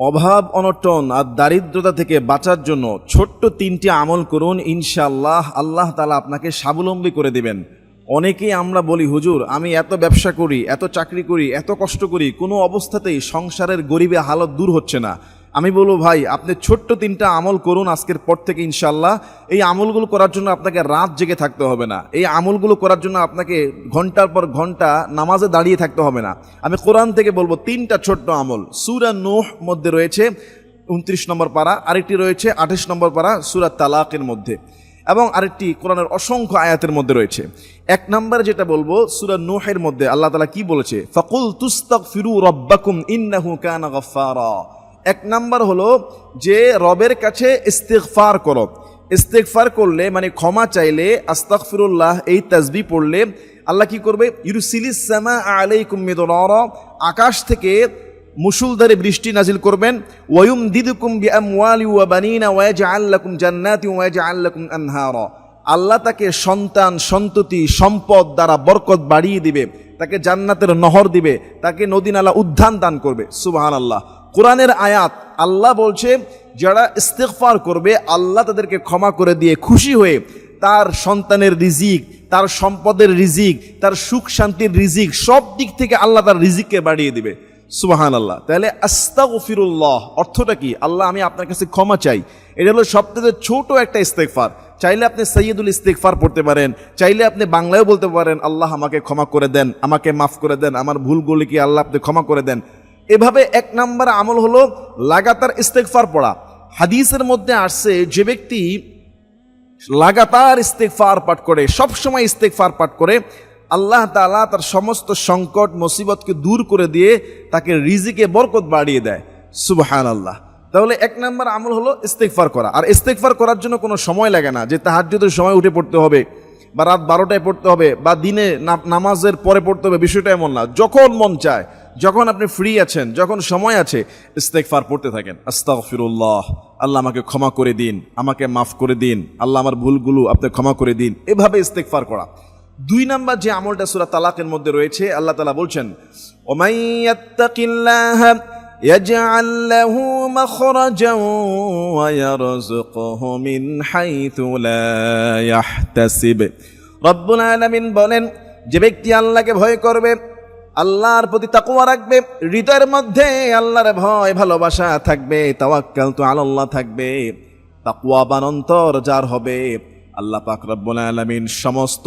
অভাব, অনটন আর দারিদ্রতা থেকে বাঁচার জন্য ছোট্ট তিনটি আমল করুন, ইনশাআল্লাহ আল্লাহ তালা আপনাকে স্বাবলম্বী করে দিবেন। অনেকেই আমরা বলি, হুজুর, আমি এত ব্যবসা করি, এত চাকরি করি, এত কষ্ট করি, কোনো অবস্থাতেই সংসারের গরিবে হালত দূর হচ্ছে না। আমি বলব, ভাই, আপনি ছোট্ট তিনটা আমল করুন আজকের পর থেকে ইনশাল্লাহ এই আমলগুলো করার জন্য আপনাকে রাত জেগে থাকতে হবে না। এই আমলগুলো করার জন্য আপনাকে ঘণ্টার পর ঘণ্টা নামাজে দাঁড়িয়ে থাকতে হবে না। আমি কোরআন থেকে বলব, তিনটা ছোট্ট আমল। সুরা নোহ মধ্যে রয়েছে উনত্রিশ নম্বর পারা, আরেকটি রয়েছে আঠাশ নম্বর পারা, সুরা তালাকের মধ্যে। এবং আরেকটি কোরআনের অসংখ্য আয়াতের মধ্যে রয়েছে। এক নম্বরে যেটা বলব, সুরা নোহের মধ্যে আল্লাহ তালা কি বলেছে? ফকুল তুস্তাক ফিরু রব্বাকুম ইন্নাহু কানা গফারা এক নাম্বার হলো যে রবের কাছে ইস্তেগফার করো। ইস্তেগফার করলে মানে ক্ষমা চাইলে, আস্তাগফিরুল্লাহ, এই তাসবি পড়লে আল্লাহ কি করবে? ইউরুসিলিস সামা আলাইকুম মিদরারা, আকাশ থেকে মুসুলধারে বৃষ্টি নাজিল করবেন। ওয়ুম দিদুকুম বিআমওয়ালি ওয়া বানিনা আল্লাহ তাকে সন্তান, সন্ততি, সম্পদ দ্বারা বরকত বাড়িয়ে দিবে, তাকে জান্নাতের নহর দিবে, তাকে নদী নালা উদ্যান দান করবে। সুবাহান আল্লাহ কোরআনের আয়াত, আল্লাহ বলছে, যারা ইস্তেগফার করবে, আল্লাহ তাদেরকে ক্ষমা করে দিয়ে খুশি হয়ে তার সন্তানের রিজিক, তার সম্পদের রিজিক, তার সুখ শান্তির রিজিক, সব দিক থেকে আল্লাহ তার রিজিককে বাড়িয়ে দিবে। সুবাহান আল্লাহ তাহলে আস্তাগফিরুল্লাহ অর্থটা কি? আল্লাহ, আমি আপনার কাছে ক্ষমা চাই। এটা হলো সবথেকে ছোট একটা ইস্তেগফার। চাইলে আপনি সৈয়দুল ইস্তেগফার পড়তে পারেন, চাইলে আপনি বাংলায়ও বলতে পারেন, আল্লাহ আমাকে ক্ষমা করে দেন, আমাকে মাফ করে দেন, আমার ভুলগুলিকে আল্লাহ আপনি ক্ষমা করে দেন? এভাবে এক নাম্বার আমল হলো লাগাতার ইস্তেগফার পড়া। হাদিসের মধ্যে আসছে যে ব্যক্তি লাগাতার ইস্তেগফার পাঠ করে সব সময় ইস্তেগফার পাঠ করে, আল্লাহ তাআলা তার সমস্ত সংকট, মুসিবতকে দূর করে দিয়ে তাকে রিজিকে, বরকত বাড়িয়ে দেয়। সুবহান আল্লাহ তাহলে এক নাম্বার আমল হলো ইস্তেগফার করা। আর ইস্তেগফার করার জন্য কোনো সময় লাগে না। যে তাহাজ্জুদের সময় উঠে পড়তে হবে, বা রাত বারোটায় পড়তে হবে, বা দিনে নামাজের পরে পড়তে হবে, বিষয়টা এমন না। যখন মন চায় যখন আপনি ফ্রি আছেন যখন সময় আছে ইস্তেগফার পড়তে থাকেন আস্তাগফিরুল্লাহ আল্লাহ আমাকে ক্ষমা করে দিন আমাকে মাফ করে দিন আল্লাহ আমার ভুলগুলো আপনি ক্ষমা করে দিন এভাবে ইস্তেগফার করা দুই নাম্বার যে আমলটা সূরা তালাকের মধ্যে রয়েছে আল্লাহ তাআলা বলছেন ওমাই ইয়াত্তাকিল্লাহ يجعل له مخرجا ويرزقه من حيث لا يحتسب رب العالمين বলেন যে ব্যক্তি আল্লাহকে ভয় করবে আল্লাহর প্রতি তাকুয়া রাখবে, হৃদয়ের মধ্যে আল্লাহর ভয়, ভালোবাসা থাকবে, তাওয়াক্কাল তো আল্লাহ থাকবে তাকুয়া বানন্তর যার হবে। আল্লাহ পাক রব্বুল আলামিন সমস্ত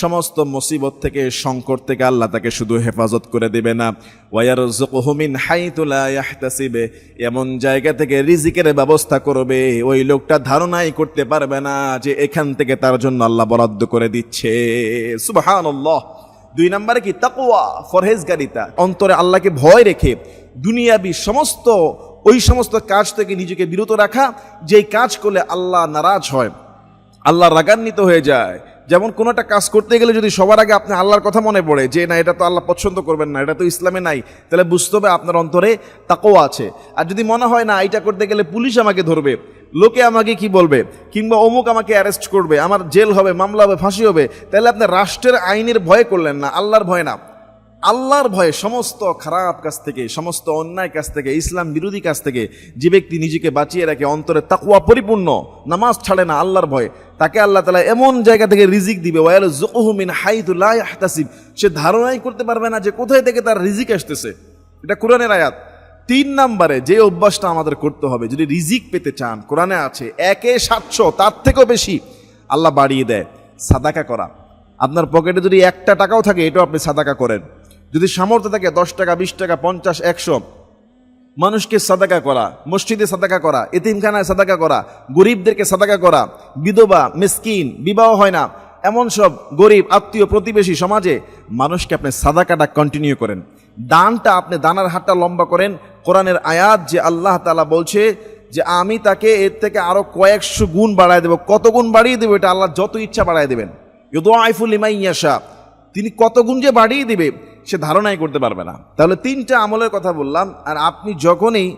সমস্ত মুসিবত থেকে, সংকট থেকে আল্লাহ তাকে শুধু হেফাজত করে দেবে না। ওয়ারযুকুহু মিন হাইতু লা ইয়াহতাসিবে, এমন জায়গা থেকে রিজিকের ব্যবস্থা করবে, ওই লোকটা ধারণাই করতে পারবে না যে এখান থেকে তার জন্য আল্লাহ বরাদ্দ করে দিচ্ছে। সুবহানাল্লাহ। দুই নম্বরে কি? তাকওয়া, ফরহেজগারিতা। অন্তরে আল্লাহকে ভয় রেখে দুনিয়াবি সমস্ত, ওই সমস্ত কাজ থেকে নিজেকে বিরত রাখা, যেই কাজ করলে আল্লাহ নারাজ হয়, আল্লাহ রাগান্বিত হয়ে যায়। যেমন কোনো একটা কাজ করতে গেলে যদি সবার আগে আপনি আল্লাহর কথা মনে পড়ে যে, না, এটা তো আল্লাহ পছন্দ করবেন না, এটা তো ইসলামে নাই, তাহলে বুঝতে হবে আপনার অন্তরে তাকও আছে। আর যদি মনে হয়, না এটা করতে গেলে পুলিশ আমাকে ধরবে, লোকে আমাকে কি বলবে, কিংবা অমুক আমাকে অ্যারেস্ট করবে, আমার জেল হবে, মামলা হবে, ফাঁসি হবে, তাহলে আপনি রাষ্ট্রের আইনের ভয় করলেন না, আল্লাহর ভয় না। আল্লাহর ভয়ে সমস্ত খারাপ কাজ থেকে, সমস্ত অন্যায় কাজ থেকে, ইসলাম বিরোধী কাজ থেকে যে ব্যক্তি নিজেকে বাঁচিয়ে রাখে, অন্তরে তাকুয়া পরিপূর্ণ, নামাজ ছাড়ে না আল্লাহর ভয়ে, তাকে আল্লাহ তালা এমন জায়গা থেকে রিজিক দিবে ওয়াল সে ধারণাই করতে পারবে না যে কোথায় থেকে তার রিজিক আসতেছে। এটা কোরআনের আয়াত। তিন নাম্বারে যে অভ্যাসটা আমাদের করতে হবে, যদি রিজিক পেতে চান, কোরআনে আছে, একে সাতশো, তার থেকেও বেশি আল্লাহ বাড়িয়ে দেয়, সাদাকা করা। আপনার পকেটে যদি একটা টাকাও থাকে, এটাও আপনি সাদাকা করেন। যদি সামর্থ্য থাকে দশ টাকা, বিশ টাকা, পঞ্চাশ, একশো, মানুষকে সাদাকা করা, মসজিদে সাদাকা করা, এতিমখানায় সাদাকা করা, গরিবদেরকে সাদাকা করা, বিধবা, মিসকিন, বিবাহ হয় না, এমন সব গরিব, আত্মীয়, প্রতিবেশী সমাজে মানুষকে আপনি সাদাকাটা কন্টিনিউ করেন। দানটা আপনি দানার হাতটা লম্বা করেন। কোরআনের আয়াত যে আল্লাহ তালা বলছে যে, আমি তাকে এর থেকে আরও কয়েকশো গুণ বাড়ায় দেবো। কত গুণ বাড়িয়ে দেবো? এটা আল্লাহ যত ইচ্ছা বাড়ায় দেবেন। ইউদো আইফুল ইমাইয়াশা তিনি কত গুণ যে বাড়িয়ে দিবে? সে ধারণাই করতে পারবে না। তাহলে তিনটা আমলের কথা বললাম, আর আপনি যখনই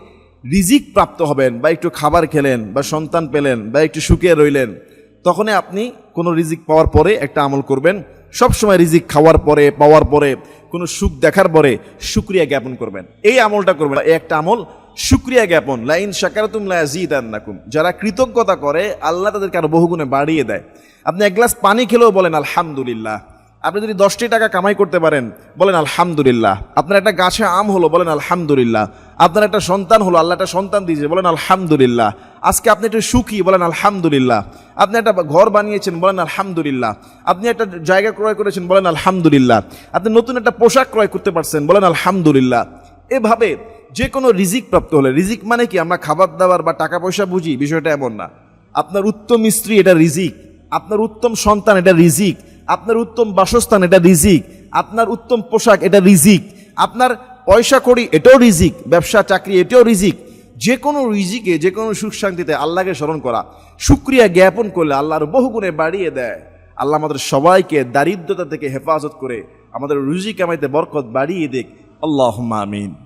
রিজিক প্রাপ্ত হবেন বা একটু খাবার খেলেন বা সন্তান পেলেন বা একটু সুখে রইলেন, তখনই আপনি কোনো রিজিক পাওয়ার পরে একটা আমল করবেন। সবসময় রিজিক খাওয়ার পরে, পাওয়ার পরে, কোনো সুখ দেখার পরে সুক্রিয়া জ্ঞাপন করবেন। এই আমলটা করবেন। এই একটা আমল শুক্রিয়া জ্ঞাপন। লাইন শাকারাতুম লাজিদান্নাকুম যারা কৃতজ্ঞতা করে, আল্লাহ তাদেরকে আরও বহুগুণে বাড়িয়ে দেয়। আপনি এক গ্লাস পানি খেলেও বলেন, আলহামদুলিল্লাহ। আপনি যদি দশটি টাকা কামাই করতে পারেন, বলেন আলহামদুলিল্লাহ। আপনার একটা গাছে আম হলো, বলেন আলহামদুলিল্লাহ। আপনার একটা সন্তান হলো, আল্লাহ একটা সন্তান দিয়েছে, বলেন আলহামদুলিল্লাহ। আজকে আপনি একটু সুখী, বলেন আলহামদুলিল্লাহ। আপনি একটা ঘর বানিয়েছেন, বলেন আলহামদুলিল্লাহ। আপনি একটা জায়গা ক্রয় করেছেন, বলেন আলহামদুলিল্লাহ। আপনি নতুন একটা পোশাক ক্রয় করতে পারছেন, বলেন আলহামদুলিল্লাহ। এভাবে যে কোনো রিজিক প্রাপ্ত হলে, রিজিক মানে কি? আমরা খাবার দাবার বা টাকা পয়সা বুঝি, বিষয়টা এমন না। আপনার উত্তম স্ত্রী এটা রিজিক, আপনার উত্তম সন্তান এটা রিজিক। আপনার উত্তম বাসস্থান এটা রিজিক, আপনার উত্তম পোশাক এটা রিজিক, আপনার পয়সা করি এটাও রিজিক, ব্যবসা, চাকরি এটাও রিজিক। যে কোনো রিজিকে যে কোনো সুখ শান্তিতে আল্লাহকে স্মরণ করা, সুক্রিয়া জ্ঞাপন করলে আল্লাহর বহু গুণে বাড়িয়ে দেয়। আল্লাহ আমাদের সবাইকে দারিদ্রতা থেকে হেফাজত করে আমাদের রুজি কামাইতে বরকত বাড়িয়ে দিক। আল্লাহ আমিন।